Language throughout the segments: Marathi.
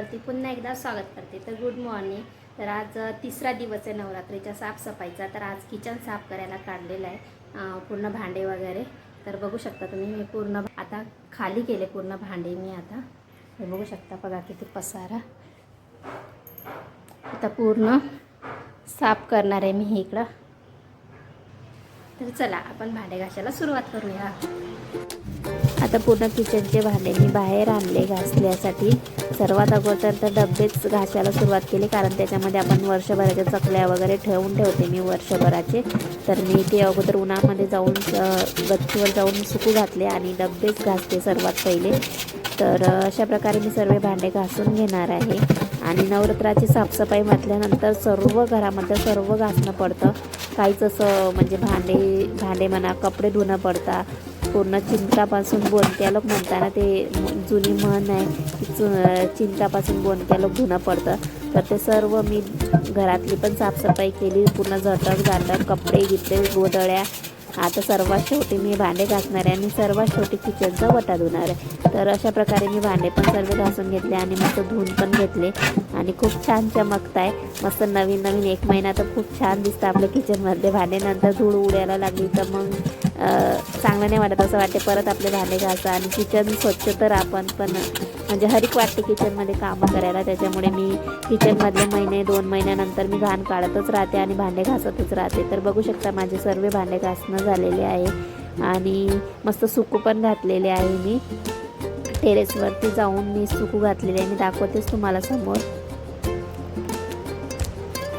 एकदा स्वागत करते. तर गुड मॉर्निंग तर आज तिसरा दिवस आहे नवरात्रीच्या साफसफाईचा. तर आज किचन साफ करायला काढलेलं आहे पूर्ण भांडे वगैरे. तर बघू शकता तुम्ही मी पूर्ण आता खाली केले पूर्ण भांडे मी आता. हे बघू शकता बघा किती पसारा. आता पूर्ण साफ करणार आहे मी इकडं. तर चला आपण भांडे घासायला सुरुवात करूया. आता पूर्ण किचनचे भांडे मी बाहेर आणले घासण्यासाठी. सर्वात अगोदर तर डब्बेच घासायला सुरुवात केली कारण त्याच्यामध्ये आपण वर्षभराच्या चकल्या वगैरे ठेवून ठेवते मी वर्षभराचे. तर मी ते अगोदर उन्हामध्ये जाऊन गच्चीवर जाऊन सुकू घातले आणि डब्बेच घासते सर्वात पहिले. तर अशा प्रकारे मी सर्व भांडे घासून घेणार आहे. आणि नवरात्राची साफसफाई म्हटल्यानंतर सर्व घरामध्ये सर्व घासणं पडतं. काहीच असं म्हणजे भांडे भांडे म्हणा कपडे धुणं पडतात पूर्ण चिंतापासून बोनत्या लोक म्हणताना ते जुनी म्हण आहे की चु चिंतापासून बोनत्या लोक धुणं पडतं. तर ते सर्व मी घरातली पण साफसफाई केली पूर्ण झटक झाटक कपडे घेतले गोदळ्या आता सर्वात शेवटी मी भांडे घासणार आहे आणि सर्वात शेवटी किचनचा वटा धुणार आहे. तर अशा प्रकारे मी भांडे पण सर्व घासून घेतले आणि मस्त धुवून पण घेतले. आणि खूप छान चमकत आहे. मस्त नवीन नवीन एक महिना तर खूप छान दिसतं आपल्या किचनमध्ये भांडे नंतर धूळ उडायला लागली तर मग चांगलं नाही वाटत असं वाटते. परत आपले भांडे घासा आणि किचन स्वच्छ तर आपण पण म्हणजे हरिक वाटते किचनमध्ये कामं करायला. त्याच्यामुळे मी किचनमधले महिने दोन महिन्यानंतर मी घाण काढतच राहते आणि भांडे घासतच राहते. तर बघू शकता माझे सर्व भांडे घासणं झालेले आहे. आणि मस्त सुकू पण घातलेले आहे मी. टेरेसवरती जाऊन मी सुकू घातलेले आहे. मी दाखवतेच तुम्हाला समोर.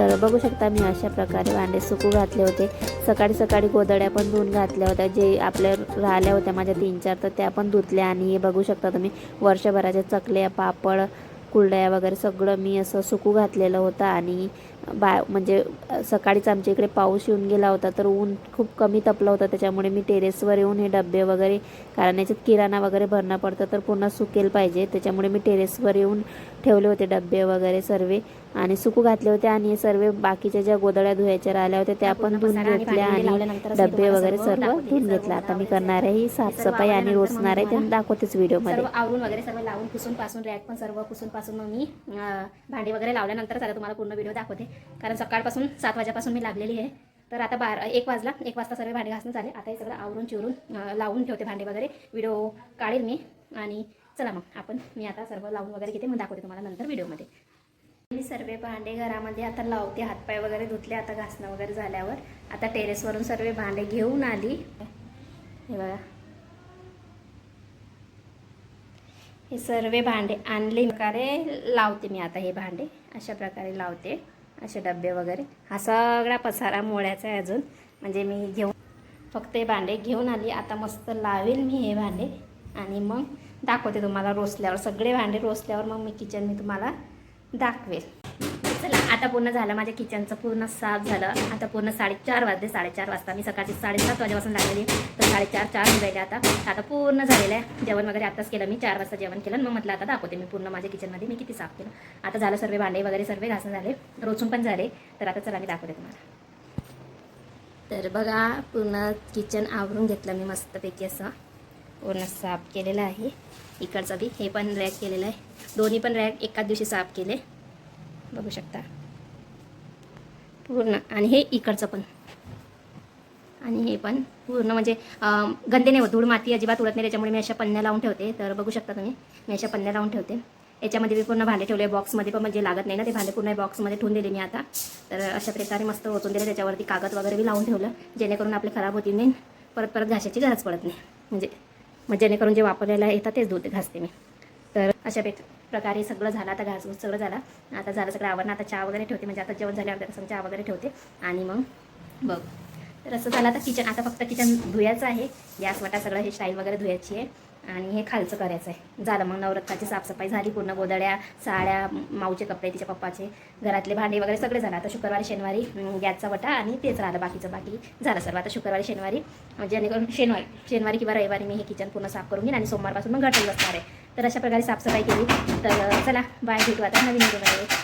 तर बघू शकता मी अशा प्रकारे भांडे सुकू घातले होते. सकाळी सकाळी गोदड्या पण धुवून घातल्या होत्या. जे आपल्या राहिल्या होत्या माझ्या तीन चार तर त्या पण धुतल्या. आणि हे बघू शकता तुम्ही वर्षभराच्या चकल्या पापड कुरड्या वगैरे सगळं मी असं सुकू घातलेलं होतं. आणि बा म्हणजे सकाळीच आमच्या इकडे पाऊस येऊन गेला होता तर ऊन खूप कमी तपलं होतं त्याच्यामुळे मी टेरेसवर येऊन हे डबे वगैरे कारण याच्यात किराणा वगैरे भरणं पडतं तर पुन्हा सुकेल पाहिजे त्याच्यामुळे मी टेरेसवर येऊन ठेवले होते डबे वगैरे सर्व आणि सुकू घातले होते आणि हे सर्व बाकीच्या ज्या गोदड्या धुवायच्या राहिल्या होत्या त्या पण धुवून घेतल्या आणि डबे वगैरे सर्व धुवून घेतल्या आता मी करणार आहे ही साफसफाई आणि रोचणार आहे ते दाखवतेच व्हिडिओमध्ये. सर्व आवरून वगैरे सर्व लावून पुसून पासून रॅक पण सर्व पुसून पासून मग मी भांडी वगैरे लावल्यानंतरच आता तुम्हाला पूर्ण व्हिडिओ दाखवते. कारण सकाळपासून सात वाजेपासून मी लागलेली आहे. तर आता बारा एक वाजला एक वाजता सर्व भांडे घासणं झाले. आता हे सगळं आवरून चिरून लावून ठेवते भांडे वगैरे. व्हिडिओ काढेल मी. आणि चला मग आपण मी आता सर्व लावून वगैरे घेते. मग दाखवते तुम्हाला नंतर व्हिडिओमध्ये. मी सर्व भांडे घरामध्ये आता लावते. हातपाय वगैरे धुतले आता घासणं वगैरे झाल्यावर. आता टेरेसवरून सर्व भांडे घेऊन आली. हे बघा. हे सर्व भांडे आणले. प्रकारे लावते मी आता हे भांडे. अशा प्रकारे लावते. असे डबे वगैरे. हा सगळा पसारा मोळ्याचा आहे अजून. म्हणजे मी घेऊन फक्त हे भांडे घेऊन आली. आता मस्त लावेल मी हे भांडे. आणि मग दाखवते तुम्हाला रोसल्यावर. सगळे भांडे रोसल्यावर मग मी किचन मी तुम्हाला दाखवेल. आता पूर्ण झालं माझ्या किचनचं पूर्ण साफ झालं. आता पूर्ण साडेचार वाजले साडेचार वाजता मी सकाळची साडेसात वाजेपासून लागलेली तर साडेचार चार राहिले आता. आता पूर्ण झालेलं आहे. जेवण वगैरे आताच केलं मी. चार वाजता जेवण केलं मग म्हटलं आता दाखवते मी पूर्ण माझ्या किचनमध्ये मी किती साफ केलं. आता झालं सर्व भांडे वगैरे सर्व घासून झाले. रोचून पण झाले. तर आता चला मी दाखवते तुम्हाला. तर बघा पूर्ण किचन आवरून घेतलं मी मस्तपैकी असं. पूर्ण साफ केलेलं आहे. इकडचं बी. हे पण रॅक केलेलं आहे. दोन्ही पण रॅक एकाच दिवशी साफ केले. बघू शकता. पूर्ण. आणि हे इकडचं पण. आणि हे पण पूर्ण म्हणजे गंदे नाही होत. धूळ माती अजिबात उडत नाही. त्याच्यामुळे मी अशा पन्न्या लावून ठेवते. तर बघू शकता तुम्ही मी अशा पन्न्या लावून ठेवते. याच्यामध्ये मी पूर्ण भांडे ठेवले. बॉक्समध्ये पण म्हणजे लागत नाही ना ते भांडे. पूर्ण बॉक्समध्ये ठेवून दिले मी आता. तर अशा प्रकारे मस्त ओतून दिले. त्याच्यावरती कागद वगैरे बी लावून ठेवलं. जेणेकरून आपले खराब होतील नाही परत परत घासायची गरज पडत नाही. म्हणजे मग जेणेकरून जे वापरायला येतात तेच दूध घासते मी. तर अशा प्रकारे. प्रकारे सगळं झालं. आता घासघूस सगळं झालं. आता झालं सगळं आवडणं आता चहा वगैरे ठेवते. म्हणजे आता जेवण झाल्यावर कसं चहा वगैरे ठेवते. आणि मग बघ. तर असं झालं आता किचन आता फक्त किचन धुयाचं आहे. गॅस वाटा सगळं हे स्टाईल वगैरे धुयाची आहे. आणि हे खालचं करायचं आहे. झालं. मग नवरत्नाची साफसफाई झाली. पूर्ण गोदड्या साड्या माऊचे कपडे तिच्या पप्पाचे. घरातले भांडे वगैरे सगळे झालं. आता शुक्रवारी शनिवारी गॅसचा वटा आणि तेच राहिलं. बाकीचं बाकी झालं सर्व. आता शुक्रवारी शनिवारी जेणेकरून शनिवारी शनिवारी किंवा रविवारी मी हे किचन पूर्ण साफ करून घेईन. आणि सोमवारपासून मग घटल बसणार आहे. तर अशा प्रकारे साफसफाई केली. तर चला बाय भेटू आता नवीन व्हिडिओमध्ये